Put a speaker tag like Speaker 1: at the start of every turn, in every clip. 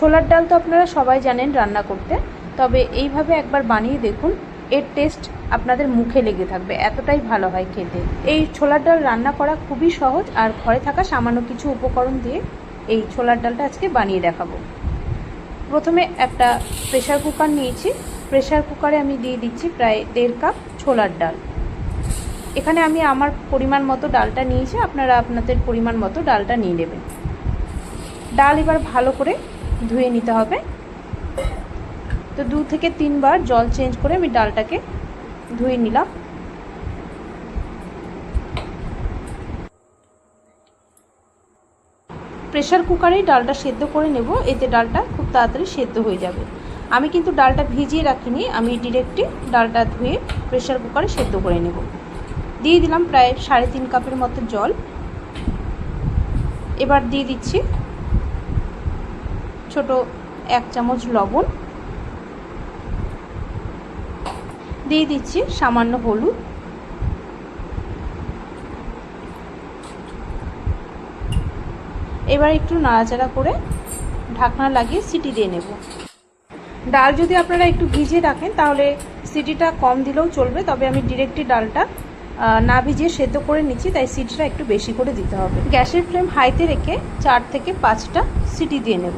Speaker 1: ছোলার ডাল তো আপনারা সবাই জানেন রান্না করতে। তবে এইভাবে একবার বানিয়ে দেখুন, এর টেস্ট আপনাদের মুখে লেগে থাকবে, এতটাই ভালো হয় খেতে। এই ছোলার ডাল রান্না করা খুবই সহজ, আর ঘরে থাকা সামান্য কিছু উপকরণ দিয়ে এই ছোলার ডালটা আজকে বানিয়ে দেখাবো। প্রথমে একটা প্রেশার কুকার নিয়েছি। প্রেশার কুকারে আমি দিয়ে দিচ্ছি প্রায় দেড় কাপ ছোলার ডাল। এখানে আমি আমার পরিমাণ মতো ডালটা নিয়েছি, আপনারা আপনাদের পরিমাণ মতো ডালটা নিয়ে নেবেন। ডাল এবার ভালো করে ধুয়ে নিতে হবে। তো দু থেকে তিনবার জল চেঞ্জ করে আমি ডালটাকে ধুয়ে নিলাম। প্রেশার কুকারেই ডালটা সেদ্ধ করে নেব, এতে ডালটা খুব তাড়াতাড়ি সেদ্ধ হয়ে যাবে। আমি কিন্তু ডালটা ভিজিয়ে রাখিনি, আমি ডিরেক্টই ডালটা ধুয়ে প্রেশার কুকারে সেদ্ধ করে নেব। দিয়ে দিলাম প্রায় সাড়ে তিন কাপের মতো জল। এবার দিয়ে দিচ্ছি ছোট এক চামচ লবণ। দিয়ে দিচ্ছি সামান্য হলুদ। এবার একটু নাড়াচাড়া করে ঢাকনা লাগিয়ে সিটি দিয়ে নেব। ডাল যদি আপনারা একটু ভিজিয়ে রাখেন, তাহলে সিটিটা কম দিলেও চলবে, তবে আমি ডিরেক্টলি ডালটা না ভিজিয়ে সেদ্ধ করে নিচ্ছি, তাই সিটিটা একটু বেশি করে দিতে হবে। গ্যাসের ফ্লেম হাইতে রেখে চার থেকে পাঁচটা সিটি দিয়ে নেব।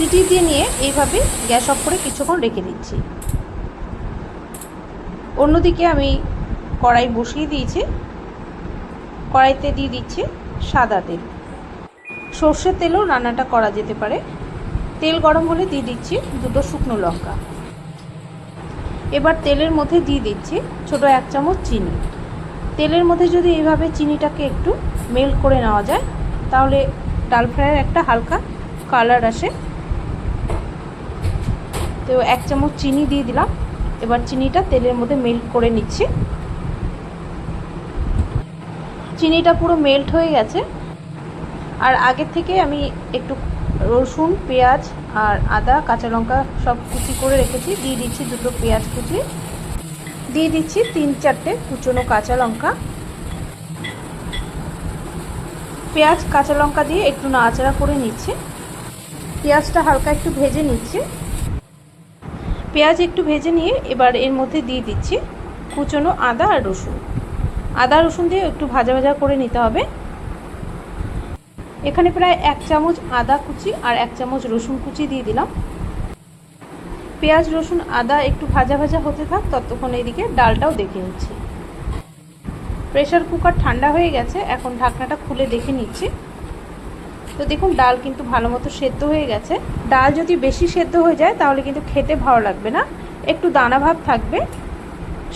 Speaker 1: সিটি দিয়ে নিয়ে এইভাবে গ্যাস অফ করে কিছুক্ষণ রেখে দিচ্ছি। অন্যদিকে আমি কড়াই বসিয়ে দিয়েছি। কড়াইতে দিয়ে দিচ্ছি সাদা তেল। সর্ষের তেলও রান্নাটা করা যেতে পারে। তেল গরম হলে দিয়ে দিচ্ছি দুটো শুকনো লঙ্কা। এবার তেলের মধ্যে দিয়ে দিচ্ছি ছোট এক চামচ চিনি। তেলের মধ্যে যদি এইভাবে চিনিটাকে একটু মেল্ট করে নেওয়া যায়, তাহলে ডাল ফ্রাইয়ের একটা হালকা কালার আসে। তো এক চামচ চিনি দিয়ে দিলাম। এবার চিনিটা তেলের মধ্যে মেল্ট করে নিচ্ছি। চিনিটা পুরো মেল্ট হয়ে গেছে। আর আগের থেকে আমি একটু রসুন, পেঁয়াজ আর আদা, কাঁচা লঙ্কা সব কুচি করে রেখেছি। দিয়ে দিচ্ছি দুটো পেঁয়াজ কুচি। দিয়ে দিচ্ছি তিন চারটে কুচনো কাঁচা লঙ্কা। পেঁয়াজ, কাঁচা লঙ্কা দিয়ে একটু নাড়াচাড়া করে নিচ্ছি। পেঁয়াজটা হালকা একটু ভেজে নিচ্ছি। পেঁয়াজ একটু ভেজে নিয়ে এবার এর মধ্যে দিয়ে দিচ্ছি কুচনো আদা আর রসুন। আদা রসুন দিয়ে একটু ভাজা ভাজা করে নিতে হবে। এখানে প্রায় এক চামচ আদা কুচি আর এক চামচ রসুন কুচি দিয়ে দিলাম। পেঁয়াজ, রসুন, আদা একটু ভাজা ভাজা হতে থাক, ততক্ষণ এদিকে ডালটাও দেখে নিচ্ছি। প্রেশার কুকার ঠান্ডা হয়ে গেছে, এখন ঢাকনাটা খুলে দেখে নিচ্ছি। তো দেখুন, ডাল কিন্তু ভালো মতো সেদ্ধ হয়ে গেছে। ডাল যদি বেশি সেদ্ধ হয়ে যায়, তাহলে কিন্তু খেতে ভালো লাগবে না। একটু দানা ভাব থাকবে,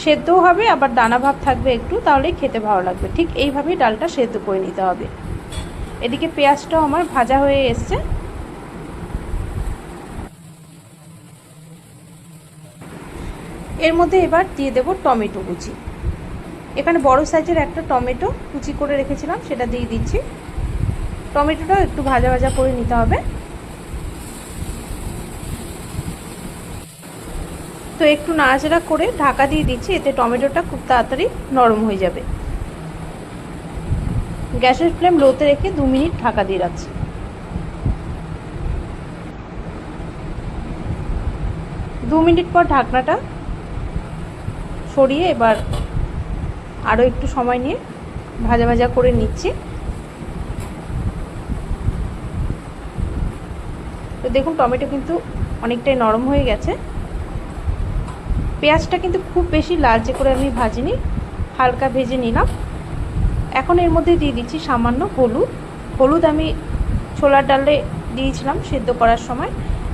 Speaker 1: সেদ্ধও হবে, আবার দানা ভাব থাকবে একটু, তাহলেই খেতে ভালো লাগবে। ঠিক এইভাবেই ডালটা সেদ্ধ করে নিতে হবে। এদিকে পেঁয়াজটাও আমার ভাজা হয়ে এসছে। এর মধ্যে এবার দিয়ে দেব টমেটো কুচি। এখানে বড় সাইজের একটা টমেটো কুচি করে রেখেছিলাম, সেটা দিয়ে দিচ্ছি। টমেটোটাও একটু ভাজা ভাজা করে নিতে হবে। তো একটু নাড়াচাড়া করে ঢাকা দিয়ে দিচ্ছি, এতে টমেটোটা খুব তাড়াতাড়ি নরম হয়ে যাবে। গ্যাসের ফ্লেম লোতে রেখে দু মিনিট ঢাকা দিয়ে রাখছি। দু মিনিট পর ঢাকনাটা সরিয়ে এবার আরও একটু সময় নিয়ে ভাজা ভাজা করে নিচ্ছি। দেখুন, টমেটো কিন্তু অনেকটাই নরম হয়ে গেছে। পেঁয়াজটা কিন্তু খুব বেশি লালচে করে আমি ভাজিনি, হালকা ভেজে নিলাম। এখন এর মধ্যে দিয়ে দিচ্ছি সামান্য হলুদ। হলুদ আমি ছোলার ডালে দিয়েছিলাম সেদ্ধ করার সময়।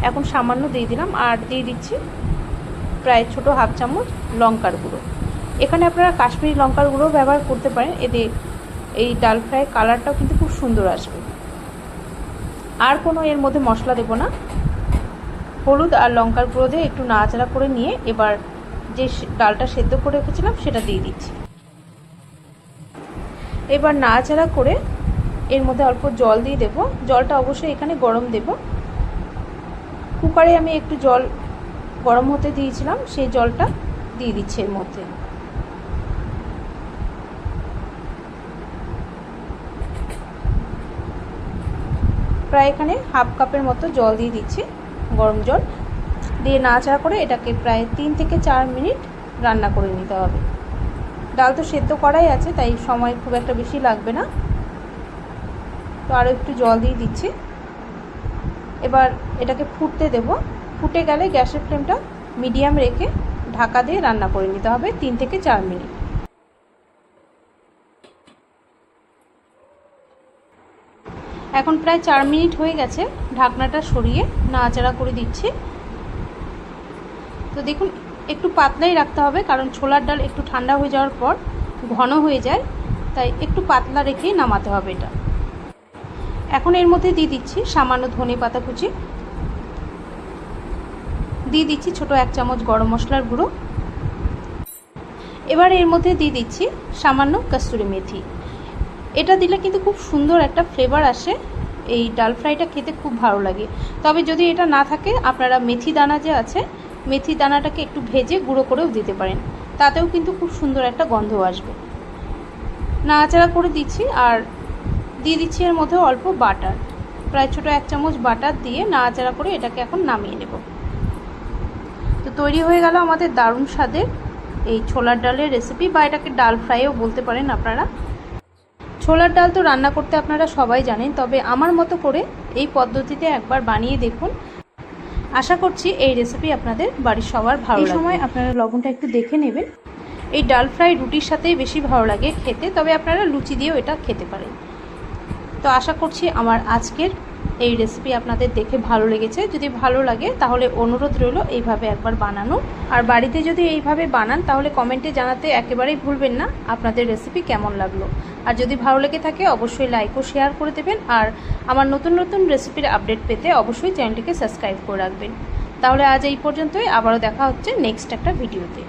Speaker 1: এখন সামান্য দিয়ে দিলাম আর দিয়ে দিচ্ছি প্রায় ছোট হাফ চামচ লঙ্কার গুঁড়ো। এখানে আপনারা কাশ্মীরি লঙ্কার গুঁড়ো ব্যবহার করতে পারেন। এতে এই ডাল ফ্রাই কালারটাও কিন্তু খুব সুন্দর আসবে। আর কোনো এর মধ্যে মশলা দেবো না। হলুদ আর লঙ্কার গুঁড়ো দিয়ে একটু নাড়াচাড়া করে নিয়ে এবার যে ডালটা সেদ্ধ করে রেখেছিলাম সেটা দিয়ে দিচ্ছি। এবার নাড়াচাড়া করে এর মধ্যে অল্প জল দিয়ে দেব। জলটা অবশ্যই এখানে গরম দেব। কুকারে আমি একটু জল গরম হতে দিয়েছিলাম, সেই জলটা দিয়ে দিচ্ছি এর মধ্যে। প্রায় এখানে হাফ কাপের মতো জল দিয়ে দিচ্ছি, গরম জল। দিয়ে নাড়াচাড়া করে এটাকে প্রায় তিন থেকে চার মিনিট রান্না করে নিতে হবে। ডাল তো সেদ্ধ করাই আছে, তাই সময় খুব একটা বেশি লাগবে না। তো আরও একটু জল দিয়ে দিচ্ছি। এবার এটাকে ফুটতে দেব। ফুটে গেলে গ্যাসের ফ্লেমটা মিডিয়াম রেখে ঢাকা দিয়ে রান্না করে নিতে হবে তিন থেকে চার মিনিট। এখন প্রায় চার মিনিট হয়ে গেছে ঢাকনাটা সরিয়ে নাড়াচাড়া করে দিচ্ছি। তো দেখুন, একটু পাতলাই রাখতে হবে কারণ ছোলার ডাল একটু ঠান্ডা হয়ে যাওয়ার পর ঘন হয়ে যায়, তাই একটু পাতলা রেখেই নামাতে হবে এটা। এখন এর মধ্যে দিয়ে দিচ্ছি সামান্য ধনে পাতা কুচি। দিয়ে দিচ্ছি ছোট এক চামচ গরম মশলার গুঁড়ো। এবার এর মধ্যে দিয়ে দিচ্ছি সামান্য কস্তুরি মেথি। এটা দিলে কিন্তু খুব সুন্দর একটা ফ্লেভার আসে। এই ডাল ফ্রাইটা খেতে খুব ভালো লাগে। তবে যদি এটা না থাকে, আপনারা মেথি দানা যে আছে, মেথি দানাটাকে একটু ভেজে গুঁড়ো করেও দিতে পারেন। তাতেও কিন্তু খুব সুন্দর একটা গন্ধ আসবে। নাড়াচাড়া করে দিচ্ছি, আর দিয়ে দিচ্ছি এর মধ্যে অল্প বাটার। প্রায় ছোটো এক চামচ বাটার দিয়ে নাড়াচাড়া করে এটাকে এখন নামিয়ে নেব। তো তৈরি হয়ে গেল আমাদের দারুণ স্বাদের এই ছোলার ডালের রেসিপি বা এটাকে ডাল ফ্রাইও বলতে পারেন আপনারা। ছোলার ডাল তো রান্না করতে আপনারা সবাই জানেন তবে আমার মতো করে এই পদ্ধতিতে একবার বানিয়ে দেখুন। আশা করছি এই রেসিপি আপনাদের বাড়ির সবার ভালো লাগবে। সময় আপনারা লবণটা একটু দেখে নেবেন। এই ডাল ফ্রাই রুটির সাথেই বেশি ভালো লাগে খেতে তবে আপনারা লুচি দিয়েও এটা খেতে পারেন। তো আশা করছি আমার আজকের এই রেসিপি আপনাদের দেখে ভালো লেগেছে। যদি ভালো লাগে, তাহলে অনুরোধ রইল এইভাবে একবার বানানো। আর বাড়িতে যদি এইভাবে বানান, তাহলে কমেন্টে জানাতে একেবারেই ভুলবেন না আপনাদের রেসিপি কেমন লাগল। আর যদি ভালো লেগে থাকে, অবশ্যই লাইক ও শেয়ার করে দেবেন। আর আমার নতুন নতুন রেসিপির আপডেট পেতে অবশ্যই চ্যানেলটিকে সাবস্ক্রাইব করে রাখবেন। তাহলে আজ এই পর্যন্তই। আবারও দেখা হচ্ছে নেক্সট একটা ভিডিওতে